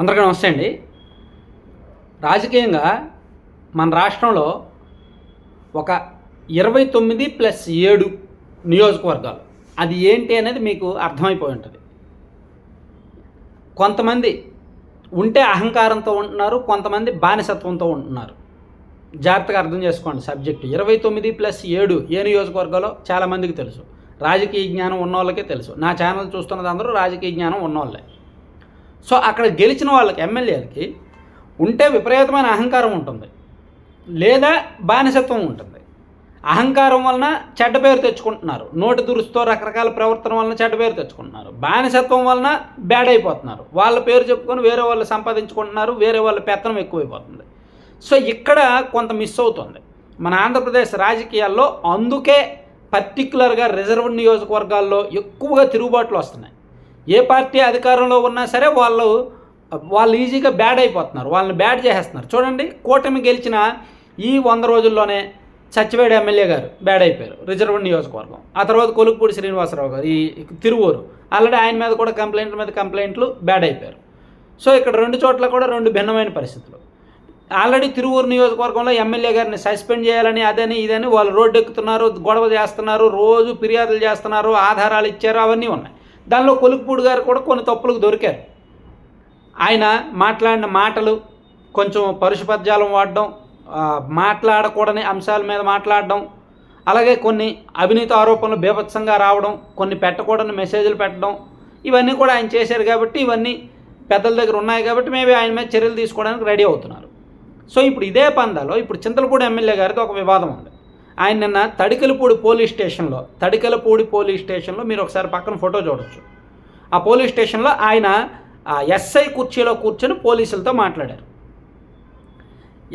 అందరికీ నమస్తే అండి. రాజకీయంగా మన రాష్ట్రంలో ఒక ఇరవై తొమ్మిది ప్లస్ ఏడు నియోజకవర్గాలు. అది ఏంటి అనేది మీకు అర్థమైపోయి ఉంటుంది. కొంతమంది ఉంటే అహంకారంతో ఉంటున్నారు కొంతమంది బానిసత్వంతో ఉంటున్నారు. జాగ్రత్తగా అర్థం చేసుకోండి సబ్జెక్టు. ఇరవై తొమ్మిది ప్లస్ ఏడు ఏ నియోజకవర్గాలో చాలామందికి తెలుసు. రాజకీయ జ్ఞానం ఉన్నోళ్ళకే తెలుసు. నా ఛానల్ చూస్తున్నది అందరూ రాజకీయ జ్ఞానం ఉన్నోళ్ళే. సో అక్కడ గెలిచిన వాళ్ళకి ఎమ్మెల్యేలకి ఉంటే విపరీతమైన అహంకారం ఉంటుంది. లేదా బానిసత్వం ఉంటుంది. అహంకారం వలన చెడ్డ పేరు తెచ్చుకుంటున్నారు. నోటి దురుస్తో రకరకాల ప్రవర్తన వలన చెడ్డ పేరు తెచ్చుకుంటున్నారు. బానిసత్వం వలన బ్యాడ్ అయిపోతున్నారు. వాళ్ళ పేరు చెప్పుకొని వేరే వాళ్ళు సంపాదించుకుంటున్నారు. వేరే వాళ్ళ పెత్తనం ఎక్కువైపోతుంది. సో ఇక్కడ కొంత మిస్ అవుతుంది. మన ఆంధ్రప్రదేశ్ రాజకీయాల్లో అందుకే పర్టికులర్గా రిజర్వ్ నియోజకవర్గాల్లో ఎక్కువగా తిరుగుబాట్లు వస్తున్నాయి. ఏ పార్టీ అధికారంలో ఉన్నా సరే వాళ్ళు వాళ్ళు ఈజీగా బ్యాడ్ అయిపోతున్నారు. వాళ్ళని బ్యాడ్ చేసేస్తున్నారు. చూడండి కూటమి గెలిచిన ఈ వంద రోజుల్లోనే సచ్చివేడు ఎమ్మెల్యే గారు. బ్యాడ్ అయిపోయారు. రిజర్వ్ నియోజకవర్గం. ఆ తర్వాత కొలుకుపూడి శ్రీనివాసరావు గారు ఈ తిరువూరు. ఆల్రెడీ ఆయన మీద కూడా కంప్లైంట్ల మీద కంప్లైంట్లు బ్యాడ్ అయిపోయారు. సో ఇక్కడ రెండు చోట్ల కూడా రెండు భిన్నమైన పరిస్థితులు. ఆల్రెడీ తిరువూరు నియోజకవర్గంలో ఎమ్మెల్యే గారిని సస్పెండ్ చేయాలని అదని ఇదని వాళ్ళు రోడ్డు ఎక్కుతున్నారు గొడవ చేస్తున్నారు రోజు ఫిర్యాదులు చేస్తున్నారు ఆధారాలు ఇచ్చారు అవన్నీ ఉన్నాయి. దానిలో కొలుకుపూడి గారు కూడా కొన్ని తప్పులకు దొరికారు. ఆయన మాట్లాడిన మాటలు కొంచెం పరుషపద్యాలం వాడడం మాట్లాడకూడని అంశాల మీద మాట్లాడడం అలాగే కొన్ని అవినీతి ఆరోపణలు బీభత్సంగా రావడం కొన్ని పెట్టకూడని మెసేజ్లు పెట్టడం ఇవన్నీ కూడా ఆయన చేశారు కాబట్టి ఇవన్నీ పెద్దల దగ్గర ఉన్నాయి కాబట్టి మేబీ ఆయన మీద చర్యలు తీసుకోవడానికి రెడీ అవుతున్నారు. సో ఇప్పుడు ఇదే పందాలో ఇప్పుడు చింతలపూడి ఎమ్మెల్యే గారికి ఒక వివాదం ఉంది. ఆయన నిన్న తడికలపూడి పోలీస్ స్టేషన్లో తడికలపూడి పోలీస్ స్టేషన్లో మీరు ఒకసారి పక్కన ఫోటో చూడొచ్చు. ఆ పోలీస్ స్టేషన్లో ఆయన ఎస్ఐ కుర్చీలో కూర్చొని పోలీసులతో మాట్లాడారు.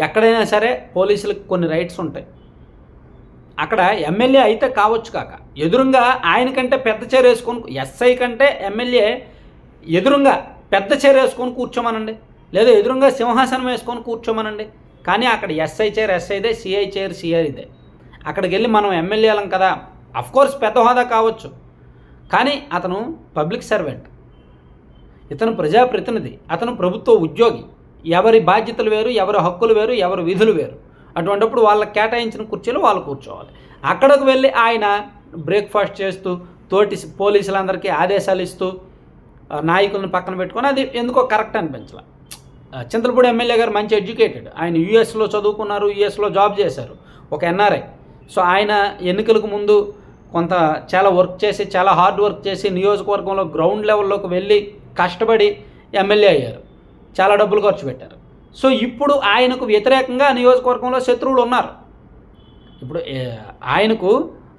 ఎక్కడైనా సరే పోలీసులకు కొన్ని రైట్స్ ఉంటాయి. అక్కడ ఎమ్మెల్యే అయితే కావచ్చు కాక ఎదురుగా ఆయన కంటే పెద్ద చైర్ వేసుకొని ఎస్ఐ కంటే ఎమ్మెల్యే ఎదురుగా పెద్ద చైర్ వేసుకొని కూర్చోమనండి. లేదా ఎదురుగా సింహాసనం వేసుకొని కూర్చోమనండి. కానీ అక్కడ ఎస్ఐ చైర్ ఎస్ఐదే సిఐ చైర్ సిఐదే అక్కడికి వెళ్ళి మనం ఎమ్మెల్యేలం కదా. అఫ్కోర్స్ పెద్ద హోదా కావచ్చు. కానీ అతను పబ్లిక్ సర్వెంట్ ఇతను ప్రజాప్రతినిధి అతను ప్రభుత్వ ఉద్యోగి. ఎవరి బాధ్యతలు వేరు ఎవరి హక్కులు వేరు ఎవరి విధులు వేరు. అటువంటిప్పుడు వాళ్ళకి కేటాయించిన కుర్చీలో వాళ్ళు కూర్చోవాలి. అక్కడికి వెళ్ళి ఆయన బ్రేక్ఫాస్ట్ చేస్తూ తోటి పోలీసులందరికీ ఆదేశాలు ఇస్తూ నాయకులను పక్కన పెట్టుకొని అది ఎందుకో కరెక్ట్ అనిపించాల. చింతలపూడి ఎమ్మెల్యే గారు మంచి ఎడ్యుకేటెడ్ ఆయన యూఎస్లో చదువుకున్నారు యూఎస్లో జాబ్ చేశారు. ఒక ఎన్ఆర్ఐ సో ఆయన ఎన్నికలకు ముందు కొంత చాలా వర్క్ చేసి చాలా హార్డ్ వర్క్ చేసి నియోజకవర్గంలో గ్రౌండ్ లెవెల్లోకి వెళ్ళి కష్టపడి ఎమ్మెల్యే అయ్యారు. చాలా డబ్బులు ఖర్చు పెట్టారు. సో ఇప్పుడు ఆయనకు వ్యతిరేకంగా నియోజకవర్గంలో శత్రువులు ఉన్నారు. ఇప్పుడు ఆయనకు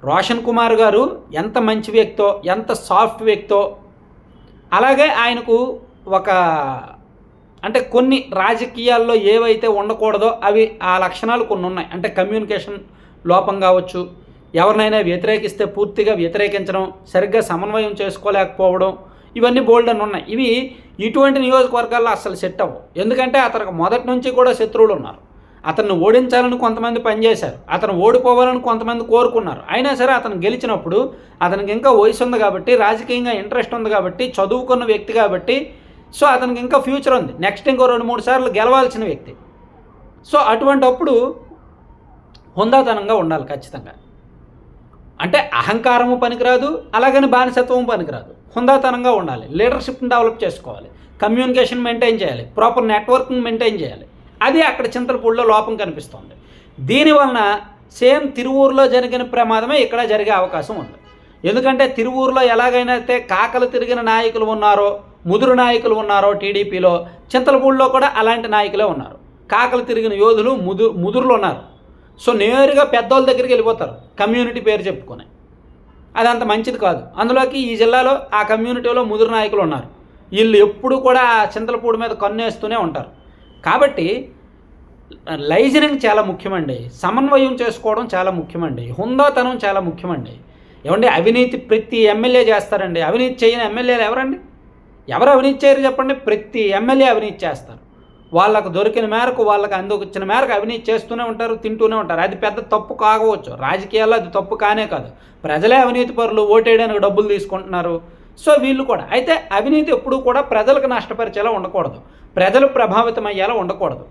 రోషన్ కుమార్ గారు ఎంత మంచి వ్యక్తో ఎంత సాఫ్ట్ వ్యక్తో అలాగే ఆయనకు ఒక అంటే కొన్ని రాజకీయాల్లో ఏవైతే ఉండకూడదో అవి ఆ లక్షణాలు కొన్ని ఉన్నాయి. అంటే కమ్యూనికేషన్ లోపం కావచ్చు. ఎవరినైనా వ్యతిరేకిస్తే పూర్తిగా వ్యతిరేకించడం సరిగ్గా సమన్వయం చేసుకోలేకపోవడం ఇవన్నీ బోల్డ్ అని ఉన్నాయి. ఇవి ఇటువంటి నియోజకవర్గాల్లో అసలు సెట్ అవ్వవు. ఎందుకంటే అతనికి మొదటి నుంచి కూడా శత్రువులు ఉన్నారు. అతన్ని ఓడించాలని కొంతమంది పనిచేశారు. అతను ఓడిపోవాలని కొంతమంది కోరుకున్నారు. అయినా సరే అతను గెలిచినప్పుడు అతనికి ఇంకా వయసు ఉంది కాబట్టి రాజకీయంగా ఇంట్రెస్ట్ ఉంది కాబట్టి చదువుకున్న వ్యక్తి కాబట్టి సో అతనికి ఇంకా ఫ్యూచర్ ఉంది. నెక్స్ట్ ఇంకో రెండు మూడు సార్లు గెలవాల్సిన వ్యక్తి. సో అటువంటప్పుడు హుందాతనంగా ఉండాలి ఖచ్చితంగా. అంటే అహంకారము పనికిరాదు అలాగని బానిసత్వం పనికిరాదు. హుందాతనంగా ఉండాలి లీడర్షిప్ని డెవలప్ చేసుకోవాలి కమ్యూనికేషన్ మెయింటైన్ చేయాలి ప్రాపర్ నెట్వర్కింగ్ మెయింటైన్ చేయాలి. అది అక్కడ చింతలపూడిలో లోపం కనిపిస్తుంది. దీనివలన సేమ్ తిరువూరులో జరిగిన ప్రమాదమే ఇక్కడ జరిగే అవకాశం ఉంది. ఎందుకంటే తిరువూరులో ఎలాగైనా అయితే కాకలు తిరిగిన నాయకులు ఉన్నారో ముదురు నాయకులు ఉన్నారో టీడీపీలో చింతలపూడిలో కూడా అలాంటి నాయకులే ఉన్నారు. కాకలు తిరిగిన యోధులు ముదు ముదురులు ఉన్నారు. సో నేరుగా పెద్దోళ్ళ దగ్గరికి వెళ్ళిపోతారు. కమ్యూనిటీ పేరు చెప్పుకొని. అది అంత మంచిది కాదు. అందులోకి ఈ జిల్లాలో ఆ కమ్యూనిటీలో ముదురు నాయకులు ఉన్నారు. వీళ్ళు ఎప్పుడు కూడా చింతలపూడి మీద కన్నేస్తూనే ఉంటారు. కాబట్టి లైజనింగ్ చాలా ముఖ్యమండి. సమన్వయం చేసుకోవడం చాలా ముఖ్యమండి. హుందాతనం చాలా ముఖ్యమండి. ఏమండి అవినీతి ప్రతి ఎమ్మెల్యే చేస్తారండి. అవినీతి చేయని ఎమ్మెల్యేలు ఎవరండి? ఎవరు అవినీతి చేయరు చెప్పండి. ప్రతి ఎమ్మెల్యే అవినీతి చేస్తారు. వాళ్ళకు దొరికిన మేరకు వాళ్ళకి అందుకొచ్చిన మేరకు అవినీతి చేస్తూనే ఉంటారు తింటూనే ఉంటారు. అది పెద్ద తప్పు కాకపోవచ్చు రాజకీయాల్లో అది తప్పు కానే కాదు. ప్రజలే అవినీతి పరులు ఓటేయడానికి డబ్బులు తీసుకుంటున్నారు. సో వీళ్ళు కూడా. అయితే అవినీతి ఎప్పుడూ కూడా ప్రజలకు నష్టపరిచేలా ఉండకూడదు. ప్రజలు ప్రభావితం అయ్యేలా ఉండకూడదు.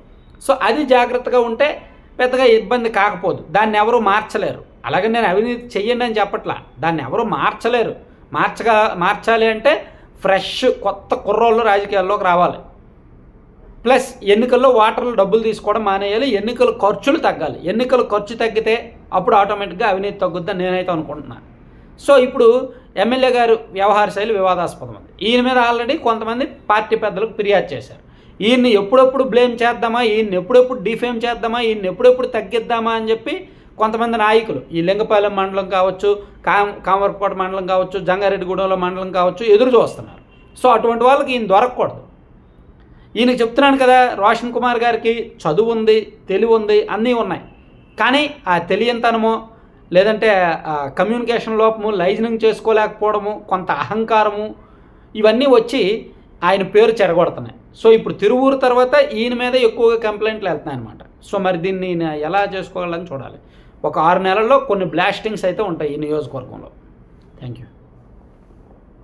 సో అది జాగ్రత్తగా ఉంటే పెద్దగా ఇబ్బంది కాకపోదు. దాన్ని ఎవరు మార్చలేరు. అలాగే నేను అవినీతి చెయ్యండి అని చెప్పట్లా. దాన్ని ఎవరు మార్చలేరు. మార్చగా మార్చాలి అంటే ఫ్రెష్ కొత్త కుర్రోళ్ళు రాజకీయాల్లోకి రావాలి. ప్లస్ ఎన్నికల్లో ఓటర్లు డబ్బులు తీసుకోవడం మానేయాలి ఎన్నికల ఖర్చులు తగ్గాలి. ఎన్నికల ఖర్చు తగ్గితే అప్పుడు ఆటోమేటిక్గా అవినీతి తగ్గుద్దని నేనైతే అనుకుంటున్నాను సో ఇప్పుడు ఎమ్మెల్యే గారు వ్యవహార శైలి వివాదాస్పదం ఉంది ఈయన మీద ఆల్రెడీ కొంతమంది పార్టీ పెద్దలకు ఫిర్యాదు చేశారు. ఈయన్ని ఎప్పుడెప్పుడు బ్లేమ్ చేద్దామా ఈయన్ని ఎప్పుడెప్పుడు డిఫేమ్ చేద్దామా ఈయన్ని ఎప్పుడెప్పుడు తగ్గిద్దామా అని చెప్పి కొంతమంది నాయకులు ఈ లింగపాలెం మండలం కావచ్చు కామ కామరకోట మండలం కావచ్చు జంగారెడ్డిగూడెంలో మండలం కావచ్చు ఎదురు చూస్తున్నారు. సో అటువంటి వాళ్ళకి ఈయన దొరకకూడదు. ఈయనకు చెప్తున్నాను కదా రోషన్ కుమార్ గారికి చదువు ఉంది తెలివి ఉంది అన్నీ ఉన్నాయి. కానీ ఆ తెలియంతనము లేదంటే కమ్యూనికేషన్ లోపము లైజనింగ్ చేసుకోలేకపోవడము కొంత అహంకారము ఇవన్నీ వచ్చి ఆయన పేరు చెరగొడుతున్నాయి. సో ఇప్పుడు తిరువూరు తర్వాత ఈయన మీద ఎక్కువగా కంప్లైంట్లు వెళ్తున్నాయి అనమాట సో మరి దీన్ని ఈయన ఎలా చేసుకోవాలని చూడాలి. ఒక ఆరు నెలల్లో కొన్ని బ్లాస్టింగ్స్ అయితే ఉంటాయి ఈ నియోజకవర్గంలో. Thank you